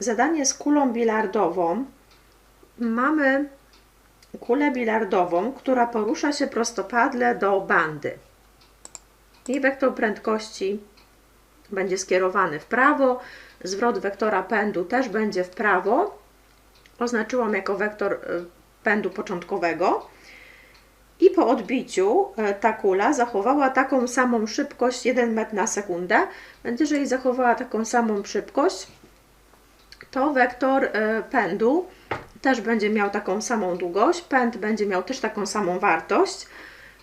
zadanie z kulą bilardową. Mamy kulę bilardową, która porusza się prostopadle do bandy. Jej wektor prędkości będzie skierowany w prawo, zwrot wektora pędu też będzie w prawo. Oznaczyłam jako wektor y, pędu początkowego. I po odbiciu e, ta kula zachowała taką samą szybkość 1 metr na sekundę, więc jeżeli zachowała taką samą szybkość, to wektor e, pędu też będzie miał taką samą długość, pęd będzie miał też taką samą wartość,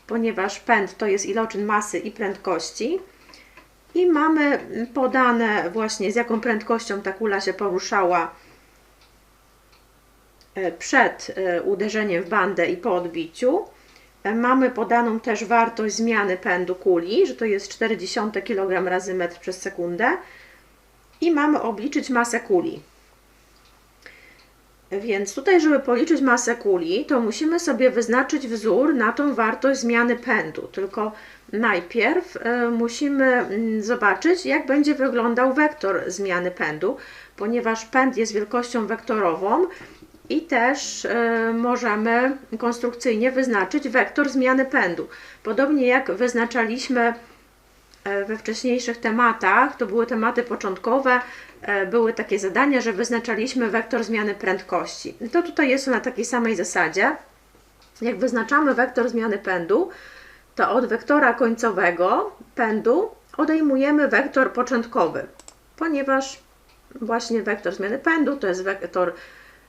ponieważ pęd to jest iloczyn masy i prędkości. I mamy podane właśnie z jaką prędkością ta kula się poruszała e, przed uderzeniem w bandę i po odbiciu. Mamy podaną też wartość zmiany pędu kuli, że to jest 0,4 kg razy metr przez sekundę i mamy obliczyć masę kuli. Więc tutaj, żeby policzyć masę kuli, to musimy sobie wyznaczyć wzór na tą wartość zmiany pędu. Tylko najpierw y, musimy mm, zobaczyć, jak będzie wyglądał wektor zmiany pędu, ponieważ pęd jest wielkością wektorową, i też y, możemy konstrukcyjnie wyznaczyć wektor zmiany pędu. Podobnie jak wyznaczaliśmy e, we wcześniejszych tematach, to były tematy początkowe, e, były takie zadania, że wyznaczaliśmy wektor zmiany prędkości. To tutaj jest na takiej samej zasadzie. Jak wyznaczamy wektor zmiany pędu, to od wektora końcowego pędu odejmujemy wektor początkowy, ponieważ właśnie wektor zmiany pędu to jest wektor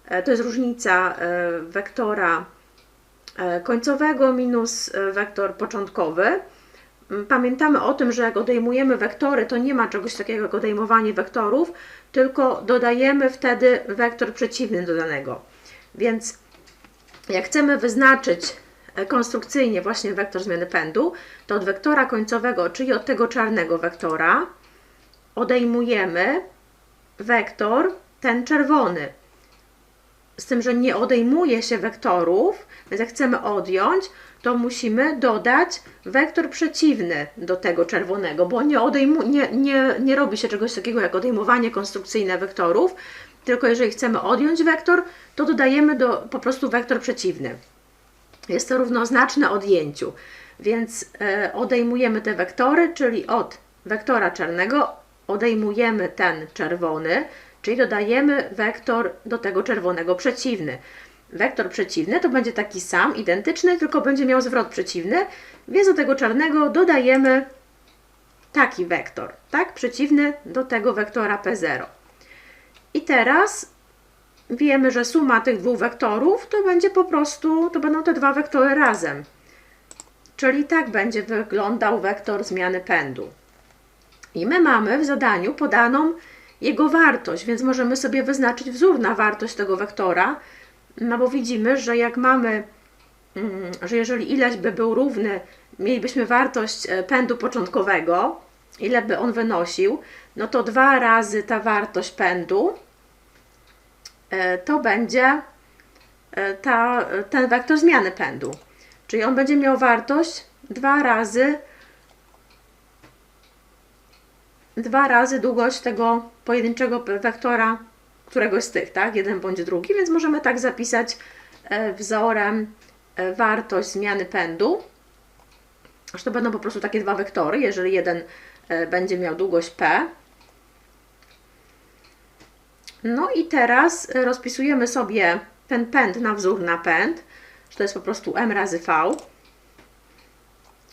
E, to jest różnica e, wektora e, końcowego minus wektor początkowy. Pamiętamy o tym, że jak odejmujemy wektory, to nie ma czegoś takiego jak odejmowanie wektorów, tylko dodajemy wtedy wektor przeciwny do danego. Więc jak chcemy wyznaczyć konstrukcyjnie właśnie wektor zmiany pędu, to od wektora końcowego, czyli od tego czarnego wektora, odejmujemy wektor ten czerwony, z tym, że nie odejmuje się wektorów, więc jak chcemy odjąć, to musimy dodać wektor przeciwny do tego czerwonego, bo nie, odejmu, nie, nie, nie robi się czegoś takiego jak odejmowanie konstrukcyjne wektorów, tylko jeżeli chcemy odjąć wektor, to dodajemy do, po prostu wektor przeciwny. Jest to równoznaczne odjęciu, więc e, odejmujemy te wektory, czyli od wektora czarnego odejmujemy ten czerwony, czyli dodajemy wektor do tego czerwonego przeciwny. Wektor przeciwny to będzie taki sam, identyczny, tylko będzie miał zwrot przeciwny, więc do tego czarnego dodajemy taki wektor, tak? Przeciwny do tego wektora P0. I teraz wiemy, że suma tych dwóch wektorów to będzie po prostu, to będą te dwa wektory razem. Czyli tak będzie wyglądał wektor zmiany pędu. I my mamy w zadaniu podaną jego wartość, więc możemy sobie wyznaczyć wzór na wartość tego wektora, no bo widzimy, że jak mamy, mm, że jeżeli ileś by był równy, mielibyśmy wartość e, pędu początkowego, ile by on wynosił, no to dwa razy ta wartość pędu e, to będzie e, ta, ten wektor zmiany pędu. Czyli on będzie miał wartość dwa razy dwa razy długość tego pojedynczego wektora któregoś z tych, tak? Jeden bądź drugi, więc możemy tak zapisać e, wzorem e, wartość zmiany pędu. Aż to będą po prostu takie dwa wektory, jeżeli jeden e, będzie miał długość p. No i teraz rozpisujemy sobie ten pęd na wzór na pęd, że to jest po prostu m razy v.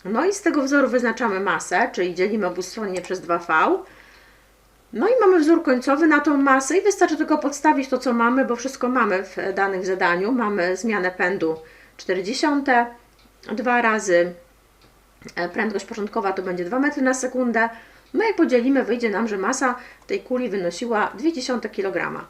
No i z tego wzoru wyznaczamy masę, czyli dzielimy obustronnie przez 2V. No i mamy wzór końcowy na tą masę i wystarczy tylko podstawić to, co mamy, bo wszystko mamy w danych zadaniu. Mamy zmianę pędu 40, 2 razy e, prędkość początkowa to będzie 2 metry na sekundę. No jak podzielimy, wyjdzie nam, że masa tej kuli wynosiła 0,2 kg.